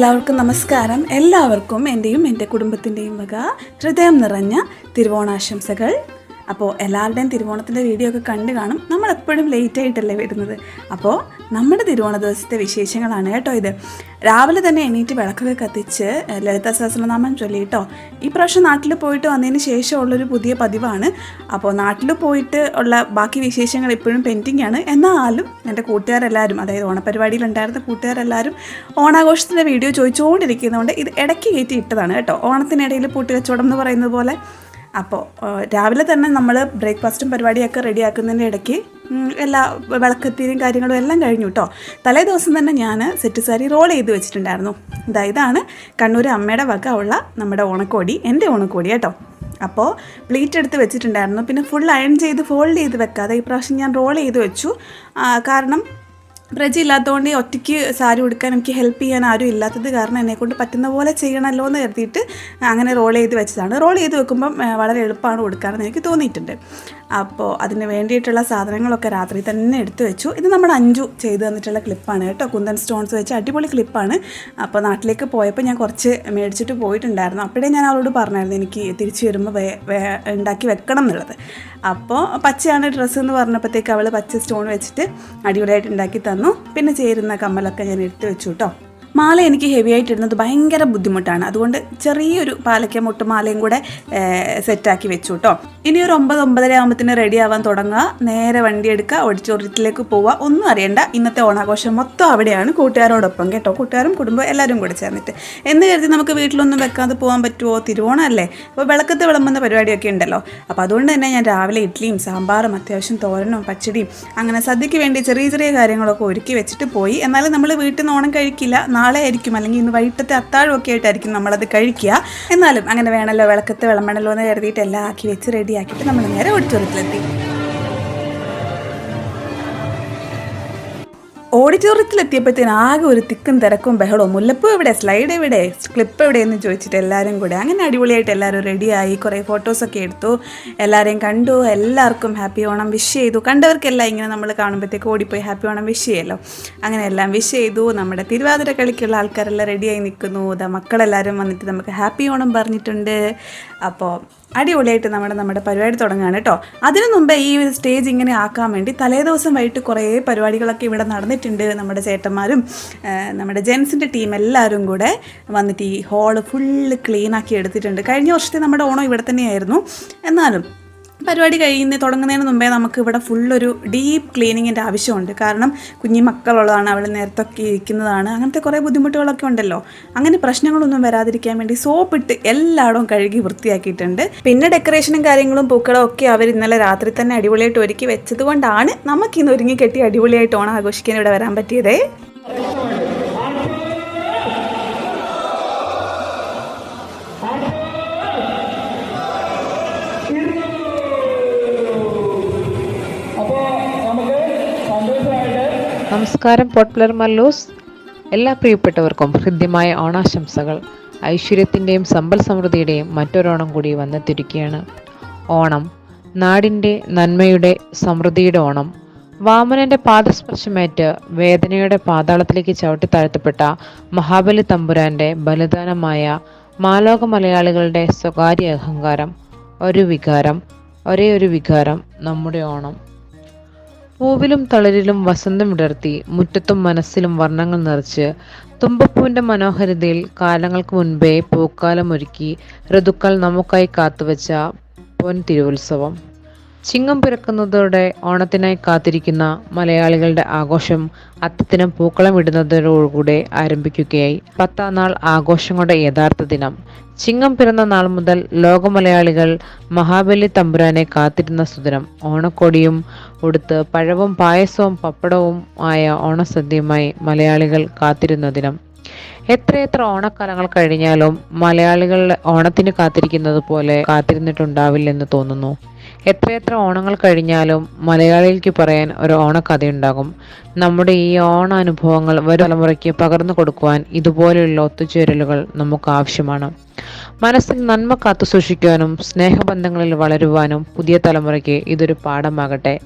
എല്ലാവർക്കും നമസ്കാരം. എല്ലാവർക്കും എന്റെയും എന്റെ കുടുംബത്തിന്റെയും വക ഹൃദയം നിറഞ്ഞ തിരുവോണാശംസകൾ. അപ്പോൾ എല്ലാവരുടെയും തിരുവോണത്തിന്റെ വീഡിയോ ഒക്കെ കണ്ടു കാണും. നമ്മൾ എപ്പോഴും ലേറ്റ് ആയിട്ടല്ലേ വരുന്നത്. അപ്പോൾ നമ്മുടെ തിരുവോണ ദിവസത്തെ വിശേഷങ്ങളാണ് കേട്ടോ ഇത്. രാവിലെ തന്നെ എണീറ്റ് വിളക്കൊക്കെ കത്തിച്ച് ലളിത സഹസ്രനാമം ചൊല്ലിട്ടോ ഈ പ്രാവശ്യം നാട്ടിൽ പോയിട്ട് വന്നതിന് ശേഷമുള്ളൊരു പുതിയ പതിവാണ്. അപ്പോൾ നാട്ടിൽ പോയിട്ട് ഉള്ള ബാക്കി വിശേഷങ്ങൾ ഇപ്പോഴും പെൻഡിങ് ആണ് എന്നാലും എന്റെ കൂട്ടുകാരെല്ലാവരും അതായത് ഓണപരിപാടിയിലുണ്ടായിരുന്ന കൂട്ടുകാരെല്ലാവരും ഓണാഘോഷത്തിന്റെ വീഡിയോ ചോദിച്ചുകൊണ്ടിരിക്കുന്നതുകൊണ്ട് ഇത് ഇടയ്ക്ക് കയറ്റി ഇട്ടതാണ് കേട്ടോ. ഓണത്തിനിടയിൽ പൂട്ടുകച്ചവടം എന്ന് പറയുന്നത് പോലെ അപ്പോൾ രാവിലെ തന്നെ നമ്മൾ ബ്രേക്ക്ഫാസ്റ്റും പരിപാടിയൊക്കെ റെഡിയാക്കുന്നതിന്റെ ഇടയ്ക്ക് എല്ലാ വിളക്കത്തിയും കാര്യങ്ങളും എല്ലാം കഴിഞ്ഞു കേട്ടോ തലേ ദിവസം തന്നെ ഞാൻ സെറ്റ് സാരി റോൾ ചെയ്ത് വെച്ചിട്ടുണ്ടായിരുന്നു. ഇതാ ഇതാണ് കണ്ണൂർ അമ്മയുടെ വക ഉള്ള നമ്മുടെ ഓണക്കോടി എന്റെ ഓണക്കോടി കേട്ടോ. അപ്പോൾ പ്ലീറ്റ് എടുത്ത് വെച്ചിട്ടുണ്ടായിരുന്നു. പിന്നെ ഫുൾ അയൺ ചെയ്ത് ഫോൾഡ് ചെയ്ത് വെക്കാതെ ഈ പ്രാവശ്യം ഞാൻ റോൾ ചെയ്ത് വെച്ചു. കാരണം പ്രജ ഇല്ലാത്തതുകൊണ്ട് ഒറ്റയ്ക്ക് സാരി ഉടുക്കാൻ എനിക്ക് ഹെൽപ്പ് ചെയ്യാൻ ആരും ഇല്ലാത്തത് കാരണം എന്നെക്കൊണ്ട് പറ്റുന്ന പോലെ ചെയ്യണമല്ലോ എന്ന് കരുതിയിട്ട് അങ്ങനെ റോൾ ചെയ്ത് വെച്ചതാണ്. റോൾ ചെയ്ത് വെക്കുമ്പം വളരെ എളുപ്പമാണ് കൊടുക്കാമെന്ന് എനിക്ക് തോന്നിയിട്ടുണ്ട്. അപ്പോൾ അതിന് വേണ്ടിയിട്ടുള്ള സാധനങ്ങളൊക്കെ രാത്രി തന്നെ എടുത്തു വെച്ചു. ഇത് നമ്മുടെ അഞ്ചു ചെയ്തു തന്നിട്ടുള്ള ക്ലിപ്പാണ് കേട്ടോ. കുന്തൻ സ്റ്റോൺസ് വെച്ച് അടിപൊളി ക്ലിപ്പാണ് അപ്പോൾ നാട്ടിലേക്ക് പോയപ്പോൾ ഞാൻ കുറച്ച് മേടിച്ചിട്ട് പോയിട്ടുണ്ടായിരുന്നു. അപ്പോഴേ ഞാൻ അവളോട് പറഞ്ഞായിരുന്നു എനിക്ക് തിരിച്ചു വരുമ്പോൾ ഉണ്ടാക്കി വെക്കണം എന്നുള്ളത്. അപ്പോൾ പച്ചയാണ് ഡ്രസ്സ് എന്ന് പറഞ്ഞപ്പോഴത്തേക്ക് അവൾ പച്ച സ്റ്റോൺ വെച്ചിട്ട് അടിപൊളിയായിട്ട് ഉണ്ടാക്കി തന്നു. പിന്നെ ചേരുന്ന കമ്മലൊക്കെ ഞാൻ എടുത്ത് വെച്ചു കേട്ടോ. മാല എനിക്ക് ഹെവി ആയിട്ടിടുന്നത് ഭയങ്കര ബുദ്ധിമുട്ടാണ്. അതുകൊണ്ട് ചെറിയൊരു പാലക്ക മുട്ട് മാലയും കൂടെ സെറ്റാക്കി വെച്ചു കേട്ടോ ഇനി ഒരു ഒമ്പത് ഒമ്പതര ആകുമ്പത്തിന് റെഡി ആവാൻ തുടങ്ങുക. നേരെ വണ്ടി എടുക്കുക ഓഡിറ്റോറിയത്തിലേക്ക് പോവുക. ഒന്നും അറിയണ്ട. ഇന്നത്തെ ഓണാഘോഷം മൊത്തം അവിടെയാണ് കൂട്ടുകാരോടൊപ്പം കേട്ടോ. കൂട്ടുകാരും കുടുംബം എല്ലാവരും കൂടെ ചേർന്നിട്ട്. എന്ന് കരുതി നമുക്ക് വീട്ടിലൊന്നും വെക്കാതെ പോകാൻ പറ്റുമോ തിരുവോണം അല്ലേ അപ്പോൾ വിളക്കത്ത് വിളമ്പുന്ന പരിപാടിയൊക്കെ ഉണ്ടല്ലോ. അപ്പോൾ അതുകൊണ്ട് തന്നെ ഞാൻ രാവിലെ ഇഡ്ഡലിയും സാമ്പാറും അത്യാവശ്യം തോരനും പച്ചടിയും അങ്ങനെ സദ്യക്ക് വേണ്ടി ചെറിയ ചെറിയ കാര്യങ്ങളൊക്കെ ഒരുക്കി വെച്ചിട്ട് പോയി. എന്നാലും നമ്മൾ വീട്ടിൽ നിന്ന് ഓണം കഴിക്കില്ല. നാളെ ആയിരിക്കും അല്ലെങ്കിൽ ഇന്ന് വൈകിട്ടത്തെ അത്താഴമൊക്കെ ആയിട്ടായിരിക്കും നമ്മളത് കഴിക്കുക. എന്നാലും അങ്ങനെ വേണമല്ലോ വിളക്കത്ത് വിളമ്പണല്ലോ എന്ന് കരുതിയിട്ട് എല്ലാം ആക്കി വെച്ച് റെഡിയാക്കിയിട്ട് നമ്മൾ നേരെ ഓഡിറ്റോറിയത്തിലെത്തി ഓഡിറ്റോറിയത്തിലെത്തിയപ്പോഴത്തേന് ആകെ ഒരു തിക്കും തിരക്കും ബഹളവും. മുല്ലപ്പൂ എവിടെ? സ്ലൈഡ് എവിടെ? ക്ലിപ്പ് എവിടെ എന്ന് ചോദിച്ചിട്ട് എല്ലാവരും കൂടെ. അങ്ങനെ അടിപൊളിയായിട്ട് എല്ലാവരും റെഡിയായി കുറേ ഫോട്ടോസൊക്കെ എടുത്തു. എല്ലാവരെയും കണ്ടു. എല്ലാവർക്കും ഹാപ്പി ഓണം വിഷ് ചെയ്തു. കണ്ടവർക്കെല്ലാം ഇങ്ങനെ നമ്മൾ കാണുമ്പോഴത്തേക്ക് ഓടിപ്പോയി ഹാപ്പി ഓണം വിഷ് ചെയ്യല്ലോ. അങ്ങനെ എല്ലാം വിഷ് ചെയ്തു. നമ്മുടെ തിരുവാതിര കളിക്കുള്ള ആൾക്കാരെല്ലാം റെഡിയായി നിൽക്കുന്നു. മക്കളെല്ലാവരും വന്നിട്ട് നമുക്ക് ഹാപ്പി ഓണം പറഞ്ഞിട്ടുണ്ട്. അപ്പോൾ അടിപൊളിയായിട്ട് നമ്മുടെ നമ്മുടെ പരിപാടി തുടങ്ങുകയാണ് കേട്ടോ. അതിനു മുമ്പേ ഈ ഒരു സ്റ്റേജ് ഇങ്ങനെ ആക്കാൻ വേണ്ടി തലേദിവസം വൈകിട്ട് കുറേ പരിപാടികളൊക്കെ ഇവിടെ നടന്നിട്ടുണ്ട് നമ്മുടെ ചേട്ടന്മാരും നമ്മുടെ ജെൻസിന്റെ ടീം എല്ലാവരും കൂടെ വന്നിട്ട് ഈ ഹോൾ ഫുള്ള് ക്ലീനാക്കി എടുത്തിട്ടുണ്ട്. കഴിഞ്ഞ വർഷത്തെ നമ്മുടെ ഓണം ഇവിടെ തന്നെയായിരുന്നു. എന്നാലും പരിപാടി കഴിയുന്ന തുടങ്ങുന്നതിന് മുമ്പേ നമുക്ക് ഇവിടെ ഫുള്ളൊരു ഡീപ്പ് ക്ലീനിങ്ങിന്റെ ആവശ്യമുണ്ട്. കാരണം കുഞ്ഞി മക്കളുള്ളതാണ് അവൾ നേരത്തൊക്കെ ഇരിക്കുന്നതാണ് അങ്ങനത്തെ കുറേ ബുദ്ധിമുട്ടുകളൊക്കെ ഉണ്ടല്ലോ. അങ്ങനെ പ്രശ്നങ്ങളൊന്നും വരാതിരിക്കാൻ വേണ്ടി സോപ്പിട്ട് എല്ലായിടവും കഴുകി വൃത്തിയാക്കിയിട്ടുണ്ട്. പിന്നെ ഡെക്കറേഷനും കാര്യങ്ങളും പൂക്കളും ഒക്കെ അവർ ഇന്നലെ രാത്രി തന്നെ അടിപൊളിയായിട്ട് ഒരുക്കി വെച്ചതുകൊണ്ടാണ് നമുക്കിന്ന് ഒരുങ്ങി കെട്ടി അടിപൊളിയായിട്ട് ഓണം ആഘോഷിക്കാൻ ഇവിടെ വരാൻ പറ്റിയതേ. നമസ്കാരം പോട്ട്ലർ മല്ലൂസ്. എല്ലാ പ്രിയപ്പെട്ടവർക്കും ഹൃദ്യമായ ഓണാശംസകൾ. ഐശ്വര്യത്തിന്റെയും സമ്പൽ സമൃദ്ധിയുടെയും മറ്റൊരോണം കൂടി വന്നെത്തിരിക്കുകയാണ്. ഓണം നാടിന്റെ നന്മയുടെ സമൃദ്ധിയുടെ ഓണം. വാമനന്റെ പാദസ്പർശമേറ്റ് വേദനയുടെ പാതാളത്തിലേക്ക് ചവിട്ടി താഴ്ത്തപ്പെട്ട മഹാബലി തമ്പുരാന്റെ ബലിദാനമായ മാലോക മലയാളികളുടെ സ്വകാര്യ അഹങ്കാരം. ഒരു വികാരം ഒരേ ഒരു വികാരം നമ്മുടെ ഓണം. പൂവിലും തളരിലും വസന്തം വിടർത്തി മുറ്റത്തും മനസ്സിലും വർണങ്ങൾ നിറച്ച് തുമ്പപ്പൂവിന്റെ മനോഹരിതയിൽ കാലങ്ങൾക്ക് മുൻപേ പൂക്കാലം ഒരുക്കി ഋതുക്കൾ നമുക്കായി കാത്തുവച്ച പൊൻ തിരുവുത്സവം. ചിങ്ങം പിറക്കുന്നതോടെ ഓണത്തിനായി കാത്തിരിക്കുന്ന മലയാളികളുടെ ആഘോഷം അത്തത്തിനും പൂക്കളം ഇടുന്നതോടുകൂടെ ആരംഭിക്കുകയായി. പത്താം നാൾ ആഘോഷങ്ങളുടെ യഥാർത്ഥ ദിനം. ചിങ്ങം പിറന്ന നാൾ മുതൽ ലോകമലയാളികൾ മഹാബലി തമ്പുരാനെ കാത്തിരുന്ന സുദിനം ഓണക്കൊടിയും ഉടുത്ത് പഴവും പായസവും പപ്പടവും ആയ ഓണസദ്യയുമായി മലയാളികൾ കാത്തിരുന്ന ദിനം. എത്രയെത്ര ഓണക്കാലങ്ങൾ കഴിഞ്ഞാലും മലയാളികൾ ഓണത്തിന് കാത്തിരിക്കുന്നത് പോലെ കാത്തിരുന്നിട്ടുണ്ടാവില്ലെന്ന് തോന്നുന്നു. എത്രയെത്ര ഓണങ്ങൾ കഴിഞ്ഞാലും മലയാളികൾക്ക് പറയാൻ ഒരു ഓണക്കഥയുണ്ടാകും. നമ്മുടെ ഈ ഓണ അനുഭവങ്ങൾ വരും തലമുറയ്ക്ക് പകർന്നു കൊടുക്കുവാൻ ഇതുപോലെയുള്ള ഒത്തുചേരലുകൾ നമുക്ക് ആവശ്യമാണ്. മനസ്സിൽ നന്മ കാത്തു സൂക്ഷിക്കുവാനും സ്നേഹബന്ധങ്ങളിൽ വളരുവാനും പുതിയ തലമുറയ്ക്ക് ഇതൊരു പാഠമാകട്ടെ.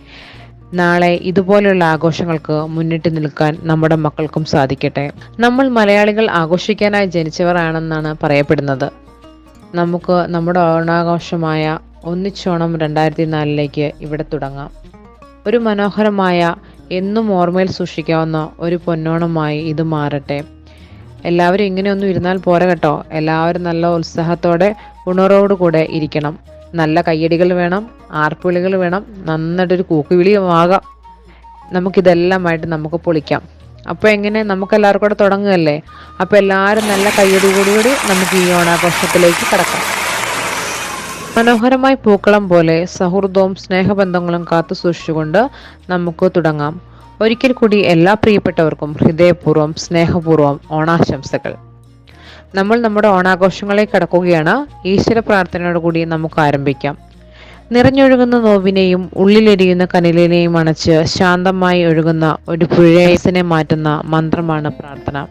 നാളെ ഇതുപോലെയുള്ള ആഘോഷങ്ങൾക്ക് മുന്നിട്ട് നിൽക്കാൻ നമ്മുടെ മക്കൾക്കും സാധിക്കട്ടെ. നമ്മൾ മലയാളികൾ ആഘോഷിക്കാനായി ജനിച്ചവരാണെന്നാണ് പറയപ്പെടുന്നത്. നമുക്ക് നമ്മുടെ ഓണാഘോഷമായ ഒന്നിച്ചോണം രണ്ടായിരത്തി നാലിലേക്ക് ഇവിടെ തുടങ്ങാം. ഒരു മനോഹരമായ എന്നും ഓർമ്മയിൽ സൂക്ഷിക്കാവുന്ന ഒരു പൊന്നോണമായി ഇത് മാറട്ടെ. എല്ലാവരും ഇങ്ങനെയൊന്നും ഇരുന്നാൽ പോരാ കേട്ടോ. എല്ലാവരും നല്ല ഉത്സാഹത്തോടെ ഉണർവോടുകൂടെ ഇരിക്കണം. നല്ല കയ്യടികൾ വേണം ആർപ്പുവിളികൾ വേണം നന്നായിട്ടൊരു കൂക്കുവിളിയുമാകാം നമുക്കിതെല്ലാമായിട്ട് നമുക്ക് പൊളിക്കാം. അപ്പോൾ എങ്ങനെ? നമുക്ക് എല്ലാവർക്കും കൂടെ തുടങ്ങുകയല്ലേ? അപ്പോൾ എല്ലാവരും നല്ല കയ്യടിയോടുകൂടി നമുക്ക് ഈ ഓണാഘോഷത്തിലേക്ക് കടക്കാം. മനോഹരമായി പൂക്കളം പോലെ സൗഹൃദവും സ്നേഹബന്ധങ്ങളും കാത്തു സൂക്ഷിച്ചുകൊണ്ട് നമുക്ക് തുടങ്ങാം. ഒരിക്കൽ കൂടി എല്ലാ പ്രിയപ്പെട്ടവർക്കും ഹൃദയപൂർവം സ്നേഹപൂർവം ഓണാശംസകൾ. നമ്മൾ നമ്മുടെ ഓണാഘോഷങ്ങളെ കടക്കുകയാണ്. ഈശ്വര പ്രാർത്ഥനയോടുകൂടി നമുക്ക് ആരംഭിക്കാം. നിറഞ്ഞൊഴുകുന്ന നോവിനെയും ഉള്ളിലെരിയുന്ന കനലിനെയും അണച്ച് ശാന്തമായി ഒഴുകുന്ന ഒരു പുഴയസിനെ മാറ്റുന്ന മന്ത്രമാണ് പ്രാർത്ഥന.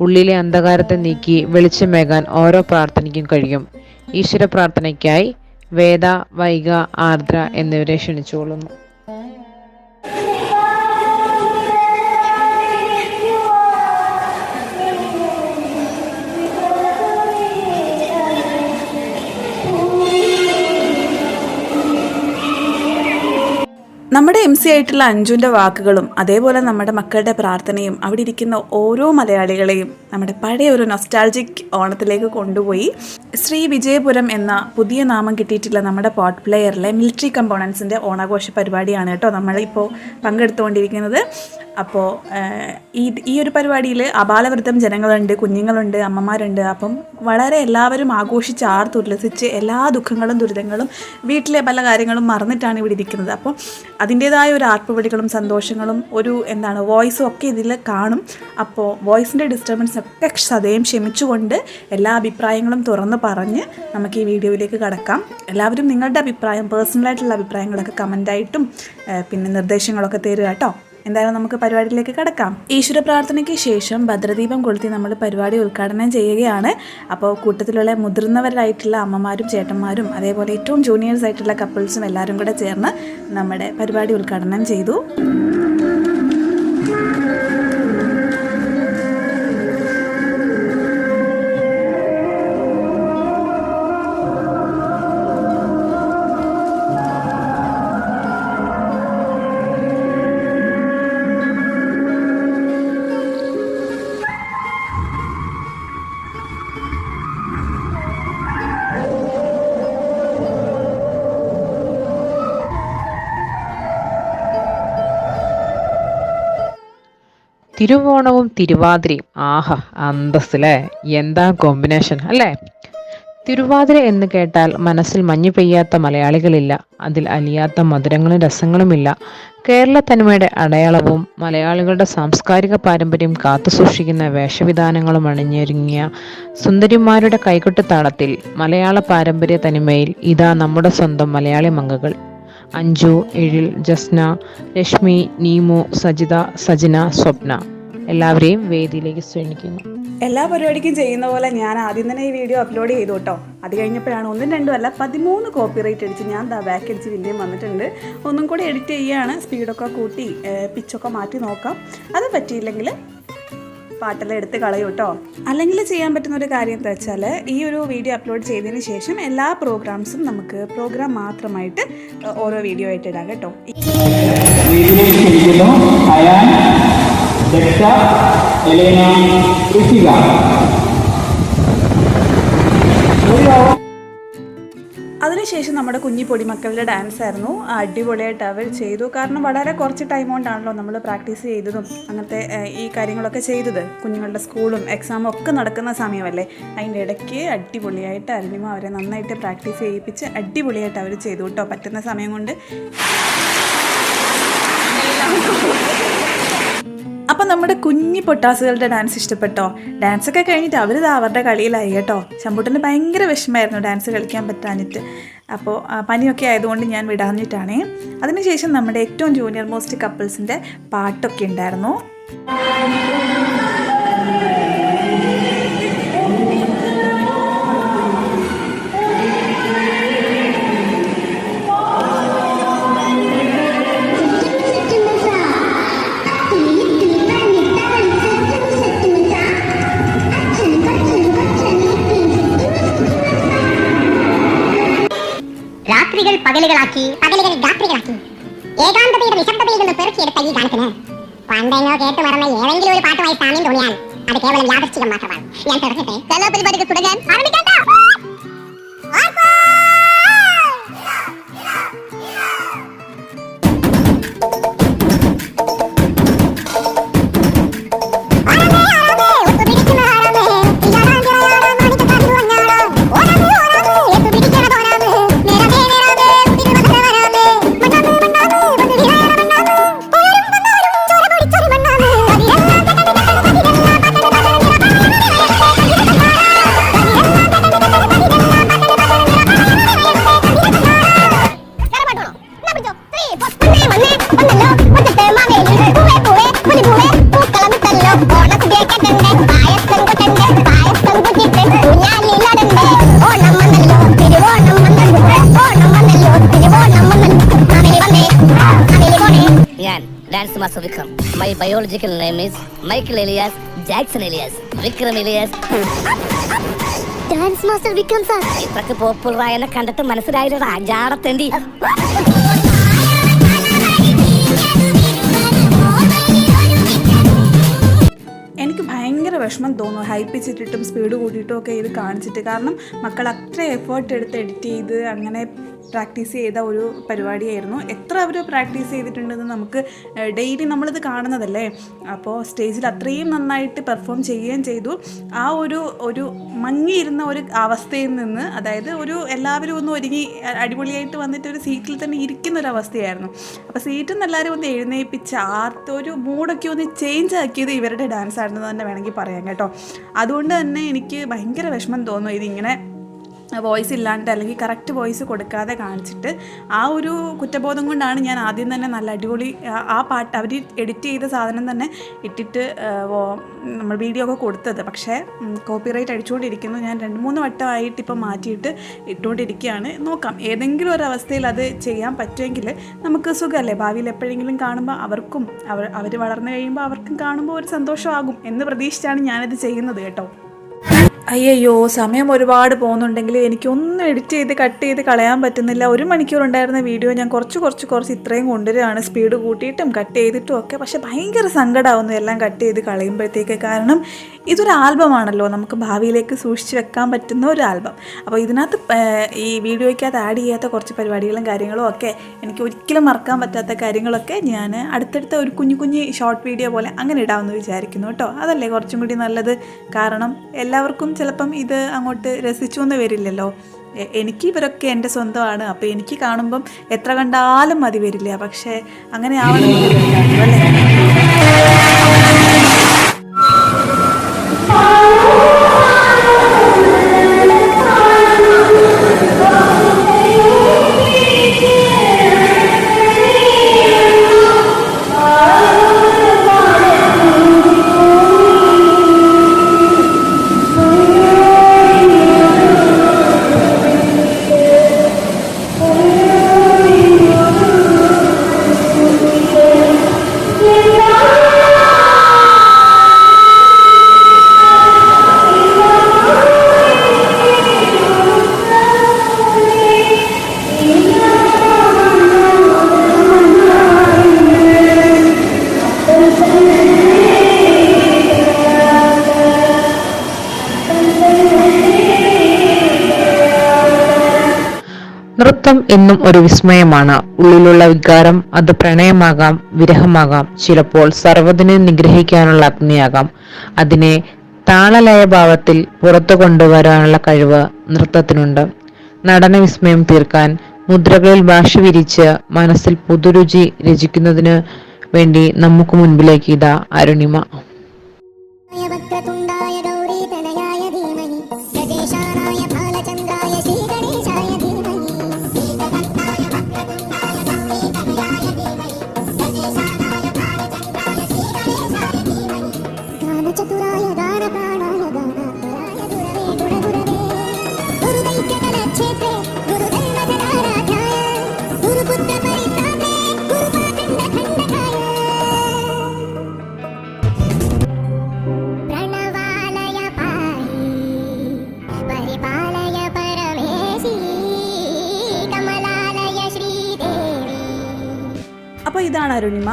ഉള്ളിലെ അന്ധകാരത്തെ നീക്കി വെളിച്ചമേകാൻ ഓരോ പ്രാർത്ഥനയ്ക്കും കഴിയും. ഈശ്വര പ്രാർത്ഥനയ്ക്കായി വേദ വൈഗ ആർദ്ര എന്നിവരെ ക്ഷണിച്ചുകൊള്ളുന്നു. നമ്മുടെ എം സി ആയിട്ടുള്ള അഞ്ജുവിന്റെ വാക്കുകളും അതേപോലെ നമ്മുടെ മക്കളുടെ പ്രാർത്ഥനയും അവിടെ ഇരിക്കുന്ന ഓരോ മലയാളികളെയും നമ്മുടെ പഴയ ഒരു നൊസ്റ്റാൾജിക് ഓണത്തിലേക്ക് കൊണ്ടുപോയി. ശ്രീ വിജയപുരം എന്ന പുതിയ നാമം കിട്ടിയിട്ടുള്ള നമ്മുടെ പോട്ട് പ്ലെയറിലെ മിലിറ്ററി കമ്പോണൻസിന്റെ ഓണാഘോഷ പരിപാടിയാണ് കേട്ടോ നമ്മളിപ്പോൾ പങ്കെടുത്തുകൊണ്ടിരിക്കുന്നത്. അപ്പോൾ ഈ ഈ ഒരു പരിപാടിയിൽ അപാലവൃദ്ധം ജനങ്ങളുണ്ട് കുഞ്ഞുങ്ങളുണ്ട് അമ്മമാരുണ്ട്. അപ്പം വളരെ എല്ലാവരും ആഘോഷിച്ച് ആർത്തുല്ലസിച്ച് എല്ലാ ദുഃഖങ്ങളും ദുരിതങ്ങളും വീട്ടിലെ പല കാര്യങ്ങളും മറന്നിട്ടാണ് ഇവിടെ ഇരിക്കുന്നത്. അപ്പം അതിന്റേതായ ഒരു ആർപ്പുവിളികളും സന്തോഷങ്ങളും ഒരു എന്താണ് വോയിസും ഒക്കെ ഇതിൽ കാണും. അപ്പോൾ വോയിസിന്റെ ഡിസ്റ്റർബൻസ് ഒക്കെ സദയം ക്ഷമിച്ചുകൊണ്ട് എല്ലാ അഭിപ്രായങ്ങളും തുറന്ന് പറഞ്ഞ് നമുക്ക് ഈ വീഡിയോയിലേക്ക് കടക്കാം. എല്ലാവരും നിങ്ങളുടെ അഭിപ്രായം പേഴ്സണലായിട്ടുള്ള അഭിപ്രായങ്ങളൊക്കെ കമന്റായിട്ടും പിന്നെ നിർദ്ദേശങ്ങളൊക്കെ തരുക കേട്ടോ. എന്തായാലും നമുക്ക് പരിപാടിയിലേക്ക് കടക്കാം. ഈശ്വര പ്രാർത്ഥനയ്ക്ക് ശേഷം ഭദ്രദീപം കൊളുത്തി നമ്മൾ പരിപാടി ഉദ്ഘാടനം ചെയ്യുകയാണ്. അപ്പോൾ കൂട്ടത്തിലുള്ള മുതിർന്നവരായിട്ടുള്ള അമ്മമാരും ചേട്ടന്മാരും അതേപോലെ ഏറ്റവും ജൂനിയേഴ്സ് ആയിട്ടുള്ള കപ്പിൾസും എല്ലാവരും കൂടെ ചേർന്ന് നമ്മുടെ പരിപാടി ഉദ്ഘാടനം ചെയ്തു. തിരുവോണവും തിരുവാതിരയും. ആഹാ അന്തസ്സിലെ എന്താ കോമ്പിനേഷൻ അല്ലേ? തിരുവാതിര എന്ന് കേട്ടാൽ മനസ്സിൽ മഞ്ഞു പെയ്യാത്ത മലയാളികളില്ല. അതിൽ അലിയാത്ത മധുരങ്ങളും രസങ്ങളുമില്ല. കേരള തനിമയുടെ അടയാളവും മലയാളികളുടെ സാംസ്കാരിക പാരമ്പര്യം കാത്തുസൂക്ഷിക്കുന്ന വേഷവിധാനങ്ങളും അണിഞ്ഞൊരുങ്ങിയ സുന്ദരിമാരുടെ കൈകൊട്ടുതാളത്തിൽ മലയാള പാരമ്പര്യ തനിമയിൽ ഇതാ നമ്മുടെ സ്വന്തം മലയാളി മങ്കകൾ അഞ്ജു എഴിൽ ജസ്ന രശ്മി നീമു സജിത സജന സ്വപ്ന. എല്ലാവരെയും വേദിയിലേക്ക് ക്ഷണിക്കുന്നു. എല്ലാ പരിപാടിക്കും ചെയ്യുന്ന പോലെ ഞാൻ ആദ്യം തന്നെ ഈ വീഡിയോ അപ്ലോഡ് ചെയ്തു കേട്ടോ. അത് കഴിഞ്ഞപ്പോഴാണ് ഒന്നും രണ്ടും അല്ല പതിമൂന്ന് കോപ്പി റൈറ്റ് അടിച്ച് ഞാൻ ദാ ബാക്ക് അടിച്ച് വന്നിട്ടുണ്ട്. ഒന്നും കൂടി എഡിറ്റ് ചെയ്യുകയാണ് സ്പീഡൊക്കെ കൂട്ടി പിച്ചൊക്കെ മാറ്റി നോക്കാം. അത് പറ്റിയില്ലെങ്കിൽ പാട്ടെല്ലാം എടുത്ത് കളയും കേട്ടോ. അല്ലെങ്കിൽ ചെയ്യാൻ പറ്റുന്ന ഒരു കാര്യം എന്താ വെച്ചാൽ ഈ ഒരു വീഡിയോ അപ്ലോഡ് ചെയ്തതിന് ശേഷം എല്ലാ പ്രോഗ്രാംസും നമുക്ക് പ്രോഗ്രാം മാത്രമായിട്ട് ഓരോ വീഡിയോ ആയിട്ട് ഇടാം കേട്ടോ. എലേന ഋഷിക. അതിനുശേഷം നമ്മുടെ കുഞ്ഞി പൊടിമക്കളുടെ ഡാൻസ് ആയിരുന്നു. അടിപൊളിയായിട്ട് അവർ ചെയ്തു. കാരണം വളരെ കുറച്ച് ടൈം കൊണ്ടാണല്ലോ നമ്മൾ പ്രാക്ടീസ് ചെയ്തതും അങ്ങനത്തെ ഈ കാര്യങ്ങളൊക്കെ ചെയ്തത്. കുഞ്ഞുങ്ങളുടെ സ്കൂളും എക്സാമും ഒക്കെ നടക്കുന്ന സമയമല്ലേ? അതിന്റെ ഇടയ്ക്ക് അടിപൊളിയായിട്ട് അരുണിമ അവരെ നന്നായിട്ട് പ്രാക്ടീസ് ചെയ്യിപ്പിച്ച് അടിപൊളിയായിട്ട് അവർ ചെയ്തു കേട്ടോ. പറ്റുന്ന സമയം കൊണ്ട്. അപ്പം നമ്മുടെ കുഞ്ഞി പൊട്ടാസുകളുടെ ഡാൻസ് ഇഷ്ടപ്പെട്ടോ? ഡാൻസ് ഒക്കെ കഴിഞ്ഞിട്ട് അവർ അവരുടെ കളിയിലായി കേട്ടോ. ശമ്പൂട്ടന് ഭയങ്കര വിഷമമായിരുന്നു ഡാൻസ് കളിക്കാൻ പറ്റാഞ്ഞിട്ട്. അപ്പോൾ പനിയൊക്കെ ആയതുകൊണ്ട് ഞാൻ വിടാഞ്ഞിട്ടാണേ. അതിനുശേഷം നമ്മുടെ ഏറ്റവും ജൂനിയർ മോസ്റ്റ് കപ്പിൾസിന്റെ പാട്ടൊക്കെ ഉണ്ടായിരുന്നു. പകലുകളാക്കി പകലുകൾ രാത്രികളാക്കി. ഏകാന്തതയുടെ നിശബ്ദതയിൽ നിന്ന് പെറുക്കിയെടുത്ത ഈ ഗാനത്തിന് പണ്ടെങ്ങോ കേട്ട് മറന്ന ഏതെങ്കിലും ഒരു പാട്ടുമായി സാമ്യം തോന്നിയാൽ അത് കേവലം യാദൃശ്ചികം മാത്രമാണ്. ഞാൻ തുടങ്ങട്ടെ. Biological name is Michael alias Jackson alias Vikram alias dance master Vikram sir ഇത്രക്ക് പോപ്പുലറായ എന്നെ കണ്ടിട്ട് മനസ്സിലായില്ലടാ ജാടത്തേണ്ടി എനിക്ക് ഭയങ്കര വിഷമം തോന്നും ഹൈപ്പിച്ചിട്ടിട്ടും സ്പീഡ് കൂട്ടിയിട്ടും ഒക്കെ ഇത് കാണിച്ചിട്ട്. കാരണം മക്കൾ അത്ര എഫേർട്ട് എടുത്ത് എഡിറ്റ് ചെയ്ത് അങ്ങനെ പ്രാക്ടീസ് ചെയ്ത ഒരു പരിപാടിയായിരുന്നു. എത്ര അവർ പ്രാക്ടീസ് ചെയ്തിട്ടുണ്ടെന്ന് നമുക്ക് ഡെയിലി നമ്മളിത് കാണുന്നതല്ലേ? അപ്പോൾ സ്റ്റേജിൽ അത്രയും നന്നായിട്ട് പെർഫോം ചെയ്യുകയും ചെയ്തു. ആ ഒരു ഒരു മങ്ങിയിരുന്ന ഒരു അവസ്ഥയിൽ നിന്ന് അതായത് ഒരു എല്ലാവരും ഒന്ന് ഒരുങ്ങി അടിപൊളിയായിട്ട് വന്നിട്ട് ഒരു സീറ്റിൽ തന്നെ ഇരിക്കുന്ന ഒരു അവസ്ഥയായിരുന്നു അപ്പോൾ സീറ്റിൽ നിന്ന് എല്ലാവരും ഒന്ന് എഴുന്നേപ്പിച്ച് ആർത്ത് ഒരു മൂഡൊക്കെ ഒന്ന് ചേഞ്ച് ആക്കിയത് ഇവരുടെ ഡാൻസ് ആയിരുന്നു തന്നെ വേണമെങ്കിൽ പറയാം കേട്ടോ. അതുകൊണ്ട് തന്നെ എനിക്ക് ഭയങ്കര വിഷമം തോന്നുന്നു ഇതിങ്ങനെ വോയിസ് ഇല്ലാണ്ട് അല്ലെങ്കിൽ കറക്റ്റ് വോയിസ് കൊടുക്കാതെ കാണിച്ചിട്ട് ആ ഒരു കുറ്റബോധം കൊണ്ടാണ് ഞാൻ ആദ്യം തന്നെ നല്ല അടിപൊളി ആ- പാട്ട് അവർ എഡിറ്റ് ചെയ്ത സാധനം തന്നെ ഇട്ടിട്ട് നമ്മൾ വീഡിയോ ഒക്കെ കൊടുത്തത്. പക്ഷേ കോപ്പിറൈറ്റ് അടിച്ചുകൊണ്ടിരിക്കുന്നു. ഞാൻ രണ്ട് മൂന്ന് വട്ടമായിട്ട് ഇപ്പം മാറ്റിയിട്ട് ഇട്ടുകൊണ്ടിരിക്കുകയാണ്. നോക്കാം. ഏതെങ്കിലും ഒരു അവസ്ഥയിൽ അത് ചെയ്യാൻ പറ്റുമെങ്കിൽ നമുക്ക് സുഖമല്ലേ? ഭാവിയിൽ എപ്പോഴെങ്കിലും കാണുമ്പോൾ അവർക്കും അവർ അവർ വളർന്നു കഴിയുമ്പോൾ അവർക്കും കാണുമ്പോൾ ഒരു സന്തോഷമാകും എന്ന് പ്രതീക്ഷിച്ചാണ് ഞാനിത് ചെയ്യുന്നത് കേട്ടോ. അയ്യയ്യോ സമയം ഒരുപാട് പോകുന്നുണ്ടെങ്കിൽ എനിക്കൊന്നും എഡിറ്റ് ചെയ്ത് കട്ട് ചെയ്ത് കളയാൻ പറ്റുന്നില്ല. ഒരു മണിക്കൂർ ഉണ്ടായിരുന്ന വീഡിയോ ഞാൻ കുറച്ച് കുറച്ച് കുറച്ച് ഇത്രയും കൊണ്ടുവരികയാണ്. സ്പീഡ് കൂട്ടിയിട്ടും കട്ട് ചെയ്തിട്ടും ഒക്കെ. പക്ഷെ ഭയങ്കര സങ്കടമാവുന്നു എല്ലാം കട്ട് ചെയ്ത് കളയുമ്പോഴത്തേക്ക്. കാരണം ഇതൊരു ആൽബമാണല്ലോ. നമുക്ക് ഭാവിയിലേക്ക് സൂക്ഷിച്ച് വെക്കാൻ പറ്റുന്ന ഒരു ആൽബം. അപ്പോൾ ഇതിനകത്ത് ഈ വീഡിയോയ്ക്കകത്ത് ആഡ് ചെയ്യാത്ത കുറച്ച് പരിപാടികളും കാര്യങ്ങളും ഒക്കെ എനിക്ക് ഒരിക്കലും മറക്കാൻ പറ്റാത്ത കാര്യങ്ങളൊക്കെ ഞാൻ അടുത്തടുത്ത ഒരു കുഞ്ഞു കുഞ്ഞു ഷോർട്ട് വീഡിയോ പോലെ അങ്ങനെ ഇടാമെന്ന് വിചാരിക്കുന്നു കേട്ടോ. അതല്ലേ കുറച്ചും കൂടി നല്ലത്? കാരണം എല്ലാവർക്കും ചിലപ്പം ഇത് അങ്ങോട്ട് രസിച്ചു എന്ന് വരില്ലല്ലോ. എനിക്ക് ഇവരൊക്കെ എന്റെ സ്വന്തമാണ്. അപ്പോൾ എനിക്ക് കാണുമ്പം എത്ര കണ്ടാലും മതി വരില്ല. പക്ഷേ അങ്ങനെ ആവണമെന്നില്ല അല്ലേ നൃത്തം എന്നും ഒരു വിസ്മയമാണ്. ഉള്ളിലുള്ള വികാരം അത് പ്രണയമാകാം വിരഹമാകാം. ചിലപ്പോൾ സർവതിനെ നിഗ്രഹിക്കാനുള്ള അഗ്നിയാകാം. അതിനെ താളലയഭാവത്തിൽ പുറത്തു കൊണ്ടുവരാനുള്ള കഴിവ് നൃത്തത്തിനുണ്ട്. നടന വിസ്മയം തീർക്കാൻ മുദ്രകളിൽ ഭാഷ വിരിച്ച് മനസ്സിൽ പുതുരുചി രചിക്കുന്നതിന് വേണ്ടി നമുക്ക് മുൻപിലേക്ക് ഇതാ അരുണിമ.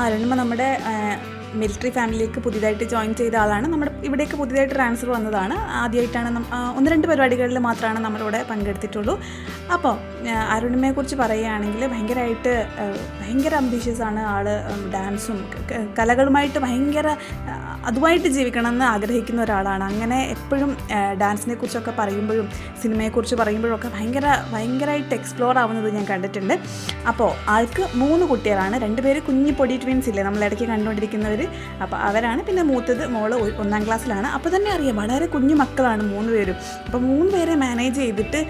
അരുണിമ നമ്മുടെ മിലിറ്ററി ഫാമിലിയിലേക്ക് പുതിയതായിട്ട് ജോയിൻ ചെയ്ത ആളാണ്. നമ്മുടെ ഇവിടേക്ക് പുതിയതായിട്ട് ട്രാൻസ്ഫർ വന്നതാണ്. ആദ്യമായിട്ടാണ് ഒന്ന് രണ്ട് പരിപാടികളിൽ മാത്രമാണ് നമ്മളിവിടെ പങ്കെടുത്തിട്ടുള്ളൂ. അപ്പോൾ അരുണിമയെക്കുറിച്ച് പറയുകയാണെങ്കിൽ ഭയങ്കരമായിട്ട് ഭയങ്കര അംബീഷ്യസ് ആണ് ആൾ ഡാൻസും കലകളുമായിട്ട് ഭയങ്കര അതുമായിട്ട് ജീവിക്കണമെന്ന് ആഗ്രഹിക്കുന്ന ഒരാളാണ്. അങ്ങനെ എപ്പോഴും ഡാൻസിനെ കുറിച്ചൊക്കെ പറയുമ്പോഴും സിനിമയെക്കുറിച്ച് പറയുമ്പോഴൊക്കെ ഭയങ്കര ഭയങ്കരമായിട്ട് എക്സ്പ്ലോർ ആവുന്നത് ഞാൻ കണ്ടിട്ടുണ്ട്. അപ്പോൾ ആൾക്ക് മൂന്ന് കുട്ടികളാണ്. രണ്ടുപേര് കുഞ്ഞു പൊടി ട്വിൻസ് ഇല്ലേ? നമ്മൾ ഇടയ്ക്ക് കണ്ടുകൊണ്ടിരിക്കുന്നവർ അപ്പോൾ അവരാണ്. പിന്നെ മൂത്തത് മോൾ ഒന്നാം ക്ലാസ്സിലാണ്. അപ്പോൾ തന്നെ അറിയാം വളരെ കുഞ്ഞു മക്കളാണ് മൂന്ന് പേരും. അപ്പോൾ മൂന്ന് പേരെ മാനേജ് ചെയ്തിട്ട്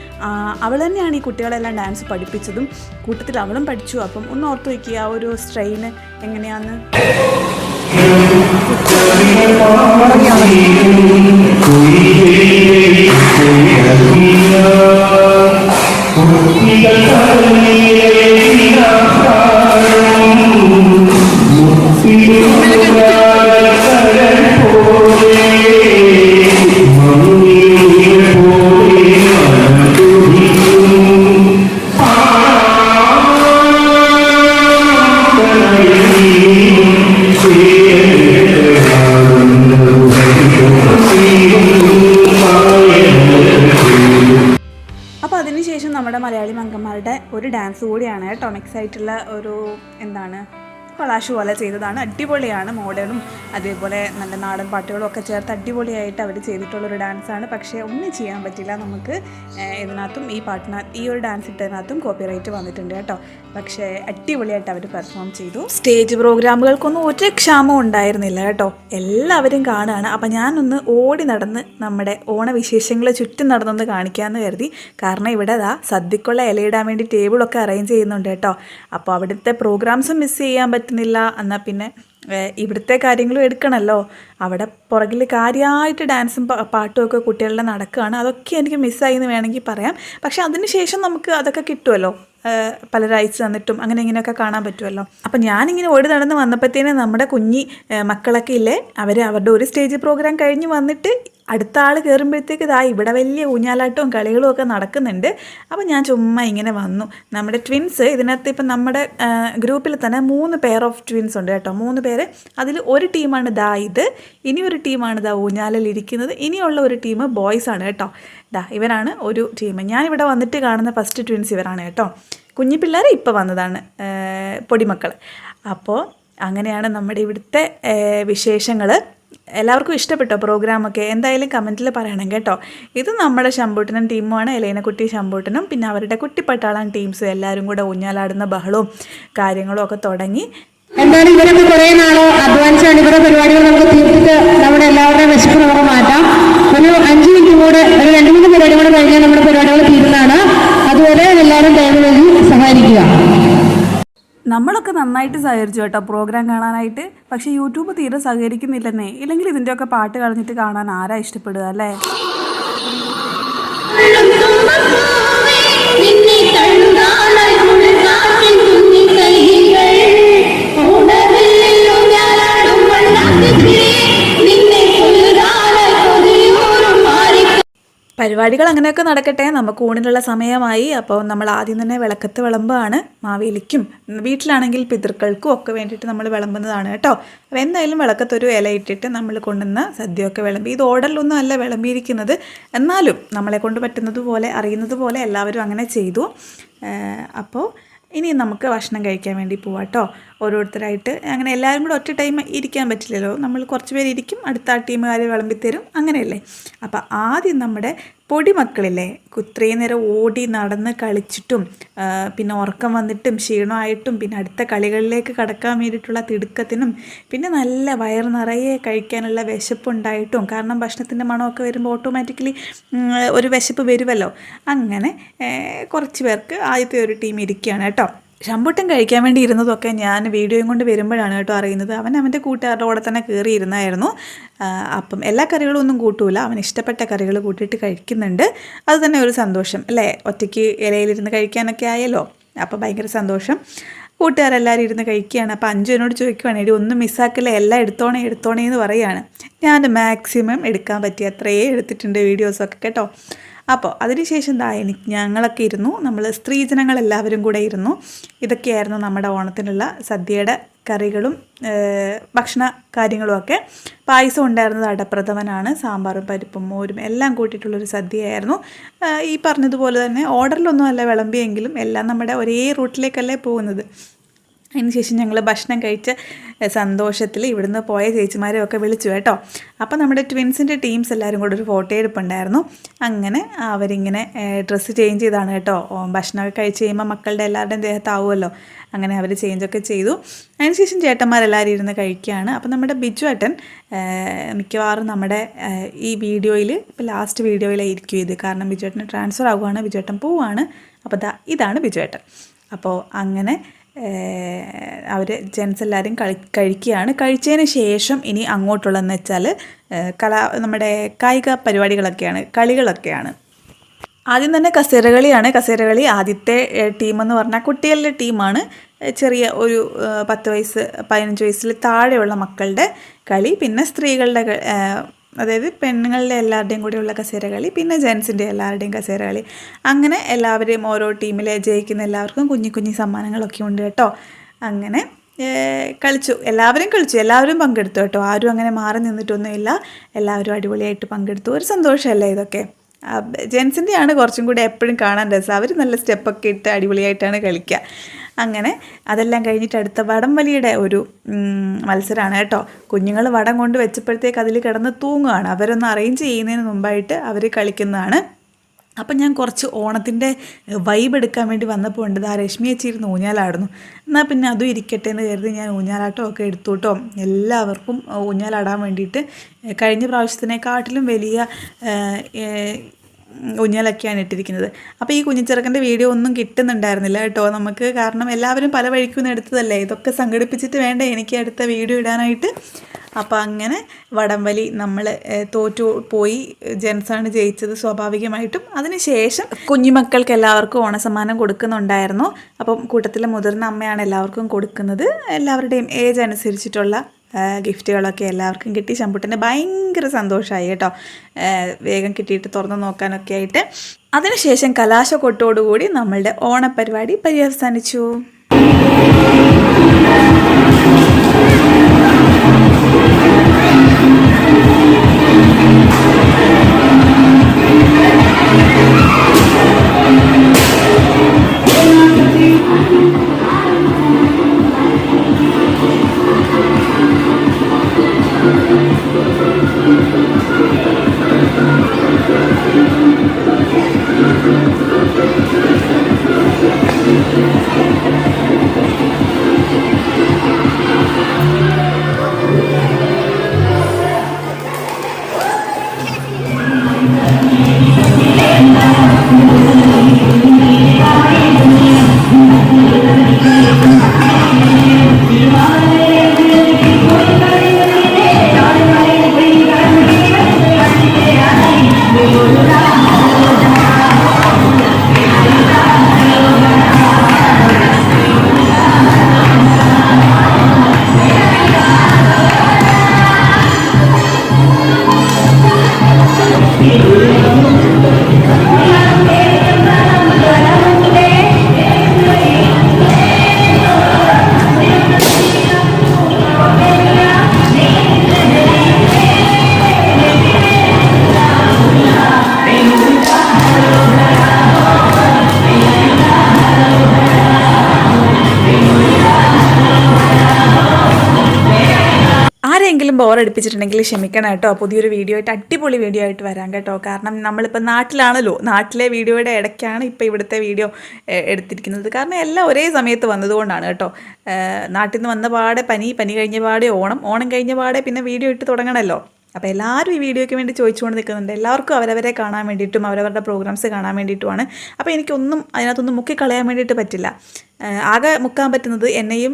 അവൾ തന്നെയാണ് ഈ കുട്ടികളെല്ലാം ഡാൻസ് പഠിപ്പിച്ചതും. കൂട്ടത്തിൽ അവളും പഠിച്ചു. അപ്പം ഒന്ന് ഓർത്ത് വയ്ക്കുക ആ ഒരു സ്ട്രെയിന് എങ്ങനെയാന്ന് അപ്പോൾ ഡാൻസ് കൂടിയാണ്. കേട്ടോ മിക്സ് ആയിട്ടുള്ള ഒരു എന്താണ് കൊളാഷ് പോലെ ചെയ്തതാണ്. അടിപൊളിയാണ് മോഡേണും അതേപോലെ നല്ല നാടൻ പാട്ടുകളും ഒക്കെ ചേർത്ത് അടിപൊളിയായിട്ട് അവർ ചെയ്തിട്ടുള്ളൊരു ഡാൻസാണ്. പക്ഷേ ഒന്നും ചെയ്യാൻ പറ്റില്ല നമുക്ക് ഇതിനകത്തും ഈ പാട്ടിനകത്ത് ഈ ഒരു ഡാൻസ് ഇട്ടതിനകത്തും കോപ്പിറൈറ്റ് വന്നിട്ടുണ്ട് കേട്ടോ. പക്ഷേ അടിപൊളിയായിട്ട് അവർ പെർഫോം ചെയ്തു. സ്റ്റേജ് പ്രോഗ്രാമുകൾക്കൊന്നും ഒരു ക്ഷാമം ഉണ്ടായിരുന്നില്ല കേട്ടോ. എല്ലാവരും കാണുകയാണ് അപ്പം ഞാനൊന്ന് ഓടി നടന്ന് നമ്മുടെ ഓണവിശേഷങ്ങൾ ചുറ്റും നടന്നൊന്ന് കാണിക്കാമെന്ന് കരുതി. കാരണം ഇവിടെ അതാ സദ്യക്കുള്ള ഇലയിടാൻ വേണ്ടി ടേബിളൊക്കെ അറേഞ്ച് ചെയ്യുന്നുണ്ട് കേട്ടോ. അപ്പോൾ അവിടുത്തെ പ്രോഗ്രാംസും മിസ് ചെയ്യാൻ പറ്റുന്നില്ല. എന്നാൽ പിന്നെ ഇവിടുത്തെ കാര്യങ്ങളും എടുക്കണമല്ലോ അവിടെ പുറകിൽ കാര്യമായിട്ട് ഡാൻസും പാട്ടും ഒക്കെ കുട്ടികളുടെ നടക്കുകയാണ് അതൊക്കെ എനിക്ക് മിസ്സായി എന്ന് വേണമെങ്കിൽ പറയാം. പക്ഷേ അതിന് ശേഷം നമുക്ക് അതൊക്കെ കിട്ടുമല്ലോ പലരും തന്നിട്ടും അങ്ങനെ ഇങ്ങനെയൊക്കെ കാണാൻ പറ്റുമല്ലോ അപ്പം ഞാനിങ്ങനെ ഓടി നടന്ന് വന്നപ്പോഴത്തേനും നമ്മുടെ കുഞ്ഞി മക്കളൊക്കെ ഇല്ലേ? അവർ അവരുടെ ഒരു സ്റ്റേജ് പ്രോഗ്രാം കഴിഞ്ഞ് വന്നിട്ട് അടുത്ത ആൾ കയറുമ്പോഴത്തേക്ക് ഇതാ ഇവിടെ വലിയ ഊഞ്ഞാലാട്ടവും കളികളും ഒക്കെ നടക്കുന്നുണ്ട്. അപ്പോൾ ഞാൻ ചുമ്മാ ഇങ്ങനെ വന്നു. നമ്മുടെ ട്വിൻസ് ഇതിനകത്ത് ഇപ്പം നമ്മുടെ ഗ്രൂപ്പിൽ തന്നെ മൂന്ന് പെയർ ഓഫ് ട്വിൻസ് ഉണ്ട് കേട്ടോ. മൂന്ന് പേര്. അതിൽ ഒരു ടീമാണ് ദാ ഇത്. ഇനി ഒരു ടീമാണ് ദാ ഊഞ്ഞാലിൽ ഇരിക്കുന്നത്. ഇനിയുള്ള ഒരു ടീം ബോയ്സ് ആണ് കേട്ടോ. ദാ ഇവരാണ് ഒരു ടീം ഞാനിവിടെ വന്നിട്ട് കാണുന്ന ഫസ്റ്റ് ട്വിൻസ് ഇവരാണ് കേട്ടോ. കുഞ്ഞു പിള്ളേർ ഇപ്പോൾ വന്നതാണ് പൊടിമക്കൾ അപ്പോൾ അങ്ങനെയാണ് നമ്മുടെ ഇവിടുത്തെ വിശേഷങ്ങൾ എല്ലാവർക്കും ഇഷ്ടപ്പെട്ടോ പ്രോഗ്രാമൊക്കെ? എന്തായാലും കമന്റിൽ പറയണം കേട്ടോ. ഇത് നമ്മുടെ ശമ്പൂട്ടനും ടീമുമാണ് എലേനക്കുട്ടി ശമ്പൂട്ടനും പിന്നെ അവരുടെ കുട്ടിപ്പട്ടാളം ടീംസും എല്ലാവരും കൂടെ ഊഞ്ഞാലാടുന്ന ബഹളവും കാര്യങ്ങളും ഒക്കെ തുടങ്ങി. എന്തായാലും ഇവരൊക്കെ കുറേ നാളോ അധ്വാനിച്ചാണ് ഇവരുടെ പരിപാടികൾ നമുക്ക് തീർത്തിട്ട് നമ്മുടെ എല്ലാവരുടെയും വിശപ്പ് നമുക്ക് മാറ്റാം. ഒരു അഞ്ച് മിനിറ്റ് കൂടെ ഒരു രണ്ട് മൂന്ന് പരിപാടി കൂടെ കഴിഞ്ഞാൽ നമ്മുടെ പരിപാടികൾ തീരുന്നതാണ്. അതുപോലെ എല്ലാവരും ദയവ് സഹായിക്കുക നമ്മളൊക്കെ നന്നായിട്ട് സഹകരിച്ചു കേട്ടോ. പ്രോഗ്രാം കാണാനായിട്ട്. പക്ഷേ യൂട്യൂബ് തീരെ സഹകരിക്കുന്നില്ലെന്നേ. ഇല്ലെങ്കിൽ ഇതിന്റെയൊക്കെ പാട്ട് കളഞ്ഞിട്ട് കാണാൻ ആരാ ഇഷ്ടപ്പെടുക അല്ലേ? പരിപാടികൾ അങ്ങനെയൊക്കെ നടക്കട്ടെ. നമുക്ക് ഊണിനുള്ള സമയമായി. അപ്പോൾ നമ്മൾ ആദ്യം തന്നെ വിളക്കത്ത് വിളമ്പാണ്. മാവേലിക്കും വീട്ടിലാണെങ്കിൽ പിതൃക്കൾക്കും ഒക്കെ വേണ്ടിയിട്ട് നമ്മൾ വിളമ്പുന്നതാണ് കേട്ടോ. അപ്പോൾ എന്തായാലും വിളക്കത്തൊരു ഇല ഇട്ടിട്ട് നമ്മൾ കൊണ്ടുവന്ന സദ്യയൊക്കെ വിളമ്പി. ഇത് ഓർഡറിലൊന്നും അല്ല വിളമ്പിയിരിക്കുന്നത്. എന്നാലും നമ്മളെ കൊണ്ട് പറ്റുന്നത് പോലെ അറിയുന്നത് പോലെ എല്ലാവരും അങ്ങനെ ചെയ്തു. അപ്പോൾ ഇനി നമുക്ക് ഭക്ഷണം കഴിക്കാൻ വേണ്ടി പോവാം കേട്ടോ ഓരോരുത്തരായിട്ട് അങ്ങനെ എല്ലാവരും കൂടെ ഒറ്റ ടൈം ഇരിക്കാൻ പറ്റില്ലല്ലോ. നമ്മൾ കുറച്ച് പേര് ഇരിക്കും അടുത്ത ആ ടീമുകാർ വിളമ്പിത്തരും അങ്ങനെയല്ലേ? അപ്പോൾ ആദ്യം നമ്മുടെ പൊടിമക്കളില്ലേ? കുത്രയും നേരം ഓടി നടന്ന് കളിച്ചിട്ടും പിന്നെ ഉറക്കം വന്നിട്ടും ക്ഷീണമായിട്ടും പിന്നെ അടുത്ത കളികളിലേക്ക് കടക്കാൻ വേണ്ടിയിട്ടുള്ള തിടുക്കത്തിനും പിന്നെ നല്ല വയർ നിറയെ കഴിക്കാനുള്ള വിശപ്പുണ്ടായിട്ടും കാരണം ഭക്ഷണത്തിന്റെ മണമൊക്കെ വരുമ്പോൾ ഓട്ടോമാറ്റിക്കലി ഒരു വിശപ്പ് വരുമല്ലോ. അങ്ങനെ കുറച്ച് പേർക്ക് ആദ്യത്തെ ഒരു ടീം ഇരിക്കുകയാണ് കേട്ടോ. ശമ്പുട്ടൻ കഴിക്കാൻ വേണ്ടി ഇരുന്നതൊക്കെ ഞാൻ വീഡിയോയും കൊണ്ട് വരുമ്പോഴാണ് കേട്ടോ അറിയുന്നത്. അവൻ അവന്റെ കൂട്ടുകാരുടെ കൂടെ തന്നെ കയറി ഇരുന്നായിരുന്നു. അപ്പം എല്ലാ കറികളും ഒന്നും കൂട്ടൂല. അവൻ ഇഷ്ടപ്പെട്ട കറികൾ കൂട്ടിയിട്ട് കഴിക്കുന്നുണ്ട്. അത് തന്നെ ഒരു സന്തോഷം അല്ലേ? ഒറ്റയ്ക്ക് ഇലയിലിരുന്ന് കഴിക്കാനൊക്കെ ആയല്ലോ. അപ്പം ഭയങ്കര സന്തോഷം. കൂട്ടുകാരെല്ലാവരും ഇരുന്ന് കഴിക്കുകയാണ്. അപ്പം അഞ്ചു എന്നോട് ഒന്നും മിസ്സാക്കില്ല? എല്ലാം എടുത്തോണേ എടുത്തോണേ എന്ന് പറയുകയാണ് ഞാൻ മാക്സിമം എടുക്കാൻ പറ്റിയ അത്രയേ എടുത്തിട്ടുണ്ട് വീഡിയോസൊക്കെ കേട്ടോ. അപ്പോൾ അതിനുശേഷം ദാ എനിക്ക് ഞങ്ങളൊക്കെ ഇരുന്നു. നമ്മൾ സ്ത്രീജനങ്ങളെല്ലാവരും കൂടെ ഇരുന്നു. ഇതൊക്കെയായിരുന്നു നമ്മുടെ ഓണത്തിനുള്ള സദ്യയുടെ കറികളും ഭക്ഷണ കാര്യങ്ങളുമൊക്കെ പായസം ഉണ്ടായിരുന്നത് അടപ്രഥമനാണ്. സാമ്പാറും പരിപ്പും മോരും എല്ലാം കൂട്ടിയിട്ടുള്ളൊരു സദ്യയായിരുന്നു. ഈ പറഞ്ഞതുപോലെ തന്നെ ഓർഡറിലൊന്നും അല്ല വിളമ്പിയെങ്കിലും എല്ലാം നമ്മുടെ ഒരേ റൂട്ടിലേക്കല്ലേ പോകുന്നത്. അതിനുശേഷം ഞങ്ങൾ ഭക്ഷണം കഴിച്ച് സന്തോഷത്തിൽ ഇവിടുന്ന് പോയ ചേച്ചിമാരെ ഒക്കെ വിളിച്ചു കേട്ടോ. അപ്പോൾ നമ്മുടെ ട്വിൻസിന്റെ ടീംസ് എല്ലാവരും കൂടെ ഒരു ഫോട്ടോ എടുപ്പുണ്ടായിരുന്നു. അങ്ങനെ അവരിങ്ങനെ ഡ്രസ്സ് ചേഞ്ച് ചെയ്താണ് കേട്ടോ. ഭക്ഷണമൊക്കെ കഴിച്ച് കഴിയുമ്പോൾ മക്കളുടെ എല്ലാവരുടെയും ദേഹത്താവുമല്ലോ. അങ്ങനെ അവർ ചേഞ്ചൊക്കെ ചെയ്തു. അതിനുശേഷം ചേട്ടന്മാരെല്ലാവരും ഇരുന്ന് കഴിക്കുകയാണ്. അപ്പോൾ നമ്മുടെ ബിജു ഏട്ടൻ മിക്കവാറും നമ്മുടെ ഈ വീഡിയോയിൽ ഇപ്പോൾ ലാസ്റ്റ് വീഡിയോയിലായിരിക്കും ഇത്. കാരണം ബിജു ഏട്ടന് ട്രാൻസ്ഫർ ആവുകയാണ് ബിജു ഏട്ടൻ പോവുകയാണ്. അപ്പോൾ ഇതാണ് ബിജു ഏട്ടൻ. അപ്പോൾ അങ്ങനെ അവർ ജെൻസ് എല്ലാവരും കളി കഴിക്കുകയാണ്. കഴിച്ചതിന് ശേഷം ഇനി അങ്ങോട്ടുള്ളതെന്ന് വെച്ചാൽ കലാ നമ്മുടെ കായിക പരിപാടികളൊക്കെയാണ് കളികളൊക്കെയാണ്. ആദ്യം തന്നെ കസേരകളിയാണ്. കസേരകളി ആദ്യത്തെ ടീമെന്ന് പറഞ്ഞാൽ കുട്ടികളുടെ ടീമാണ്. ചെറിയ ഒരു പത്ത് വയസ്സ് പതിനഞ്ച് വയസ്സിൽ താഴെയുള്ള മക്കളുടെ കളി. പിന്നെ സ്ത്രീകളുടെ അതായത് പെണ്ണുങ്ങളുടെ എല്ലാവരുടെയും കൂടെയുള്ള കസേരകളി പിന്നെ ജെൻസിന്റെ എല്ലാവരുടെയും കസേരകളി. അങ്ങനെ എല്ലാവരെയും ഓരോ ടീമിലെ ജയിക്കുന്ന എല്ലാവർക്കും കുഞ്ഞു കുഞ്ഞു സമ്മാനങ്ങളൊക്കെ ഉണ്ട് കേട്ടോ. അങ്ങനെ കളിച്ചു. എല്ലാവരും കളിച്ചു. എല്ലാവരും പങ്കെടുത്തു കേട്ടോ. ആരും അങ്ങനെ മാറി നിന്നിട്ടൊന്നുമില്ല. എല്ലാവരും അടിപൊളിയായിട്ട് പങ്കെടുത്തു. ഒരു സന്തോഷമല്ലേ ഇതൊക്കെ? ജെൻസിന്റെയാണ് കുറച്ചും കൂടി എപ്പോഴും കാണാൻ രസം. അവർ നല്ല സ്റ്റെപ്പൊക്കെ ഇട്ട് അടിപൊളിയായിട്ടാണ് കളിക്കുക. അങ്ങനെ അതെല്ലാം കഴിഞ്ഞിട്ട് അടുത്ത വടം വലിയുടെ ഒരു മത്സരമാണ് കേട്ടോ. കുഞ്ഞുങ്ങൾ വടം കൊണ്ട് വെച്ചപ്പോഴത്തേക്ക് അതിൽ കിടന്ന് തൂങ്ങുകയാണ് അവരൊന്ന് അറേഞ്ച് ചെയ്യുന്നതിന് മുമ്പായിട്ട് അവർ കളിക്കുന്നതാണ്. അപ്പം ഞാൻ കുറച്ച് ഓണത്തിന്റെ വൈബ് എടുക്കാൻ വേണ്ടി വന്നപ്പോൾ ഉണ്ട്. ആ രശ്മി അച്ചിരുന്ന് ഊഞ്ഞാലാടുന്നു. എന്നാൽ പിന്നെ അതും ഇരിക്കട്ടെ എന്ന് കരുതി ഞാൻ ഊഞ്ഞാലാട്ടം ഒക്കെ എടുത്തു കേട്ടോ. എല്ലാവർക്കും ഊഞ്ഞാലാടാൻ വേണ്ടിയിട്ട് കഴിഞ്ഞ പ്രാവശ്യത്തിനെക്കാട്ടിലും വലിയ ഊഞ്ഞാലൊക്കെയാണ് ഇട്ടിരിക്കുന്നത് അപ്പോൾ ഈ കുഞ്ഞിച്ചെറുക്കന്റെ വീഡിയോ ഒന്നും കിട്ടുന്നുണ്ടായിരുന്നില്ല കേട്ടോ. നമുക്ക് കാരണം എല്ലാവരും പല വഴിക്കും എടുത്തതല്ലേ? ഇതൊക്കെ സംഘടിപ്പിച്ചിട്ട് വേണ്ട? എനിക്ക് അടുത്ത വീഡിയോ ഇടാനായിട്ട്. അപ്പോൾ അങ്ങനെ വടംവലി നമ്മൾ തോറ്റു പോയി. ജെൻസാണ് ജയിച്ചത് സ്വാഭാവികമായിട്ടും. അതിനുശേഷം കുഞ്ഞുമക്കൾക്ക് എല്ലാവർക്കും ഓണസമ്മാനം കൊടുക്കുന്നുണ്ടായിരുന്നു. അപ്പം കൂട്ടത്തിലെ മുതിർന്ന അമ്മയാണ് എല്ലാവർക്കും കൊടുക്കുന്നത്. എല്ലാവരുടെയും ഏജ് അനുസരിച്ചിട്ടുള്ള ഗിഫ്റ്റുകളൊക്കെ എല്ലാവർക്കും കിട്ടി. ശമ്പുട്ടന് ഭയങ്കര സന്തോഷമായി കേട്ടോ. വേഗം കിട്ടിയിട്ട് തുറന്ന് നോക്കാനൊക്കെ ആയിട്ട്. അതിനുശേഷം കലാശക്കൊട്ടോടുകൂടി നമ്മളുടെ ഓണപരിപാടി പര്യവസാനിച്ചു. ബോറടിപ്പിച്ചിട്ടുണ്ടെങ്കിൽ ക്ഷമിക്കണം കേട്ടോ. പുതിയൊരു വീഡിയോ ആയിട്ട് അടിപൊളി വീഡിയോ ആയിട്ട് വരാം കേട്ടോ. കാരണം നമ്മളിപ്പോൾ നാട്ടിലാണല്ലോ. നാട്ടിലെ വീഡിയോയുടെ ഇടയ്ക്കാണ് ഇപ്പോൾ ഇവിടുത്തെ വീഡിയോ എടുത്തിരിക്കുന്നത്. കാരണം എല്ലാം ഒരേ സമയത്ത് വന്നതുകൊണ്ടാണ് കേട്ടോ. നാട്ടിൽ നിന്ന് വന്ന പാടെ പനി പനി കഴിഞ്ഞ പാടെ ഓണം ഓണം കഴിഞ്ഞ പാടെ പിന്നെ വീഡിയോ ഇട്ട് തുടങ്ങണമല്ലോ അപ്പോൾ എല്ലാവരും ഈ വീഡിയോയ്ക്ക് വേണ്ടി ചോദിച്ചുകൊണ്ട് നിൽക്കുന്നുണ്ട്. എല്ലാവർക്കും അവരവരെ കാണാൻ വേണ്ടിയിട്ടും അവരവരുടെ പ്രോഗ്രാംസ് കാണാൻ വേണ്ടിയിട്ടുമാണ്. അപ്പോൾ എനിക്കൊന്നും അതിനകത്തൊന്നും മുക്കിക്കളയാൻ വേണ്ടിയിട്ട് പറ്റില്ല. ആകെ മുക്കാൻ പറ്റുന്നത് എന്നെയും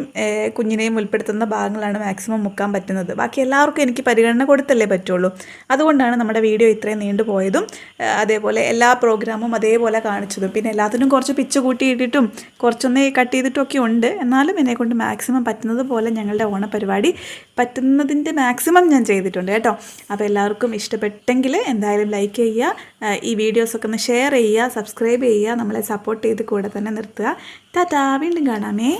കുഞ്ഞിനെയും ഉൾപ്പെടുത്തുന്ന ഭാഗങ്ങളാണ് മാക്സിമം മുക്കാൻ പറ്റുന്നത്. ബാക്കി എല്ലാവർക്കും എനിക്ക് പരിഗണന കൊടുത്തല്ലേ പറ്റുള്ളൂ. അതുകൊണ്ടാണ് നമ്മുടെ വീഡിയോ ഇത്രയും നീണ്ടുപോയതും അതേപോലെ എല്ലാ പ്രോഗ്രാമും അതേപോലെ കാണിച്ചതും. പിന്നെ എല്ലാത്തിനും കുറച്ച് പിച്ച് കൂട്ടിയിട്ടിട്ടും കുറച്ചൊന്ന് കട്ട് ചെയ്തിട്ടൊക്കെ ഉണ്ട്. എന്നാലും എന്നെ കൊണ്ട് മാക്സിമം പറ്റുന്നത് പോലെ ഞങ്ങളുടെ ഓണപരിപാടി പറ്റുന്നതിന്റെ മാക്സിമം ഞാൻ ചെയ്തിട്ടുണ്ട് കേട്ടോ. അപ്പോൾ എല്ലാവർക്കും ഇഷ്ടപ്പെട്ടെങ്കിൽ എന്തായാലും ലൈക്ക് ചെയ്യുക ഈ വീഡിയോസൊക്കെ ഒന്ന് ഷെയർ ചെയ്യുക സബ്സ്ക്രൈബ് ചെയ്യുക നമ്മളെ സപ്പോർട്ട് ചെയ്ത് കൂടെ തന്നെ നിർത്തുക. ടാറ്റാ വീണ്ടും കാണാമേ.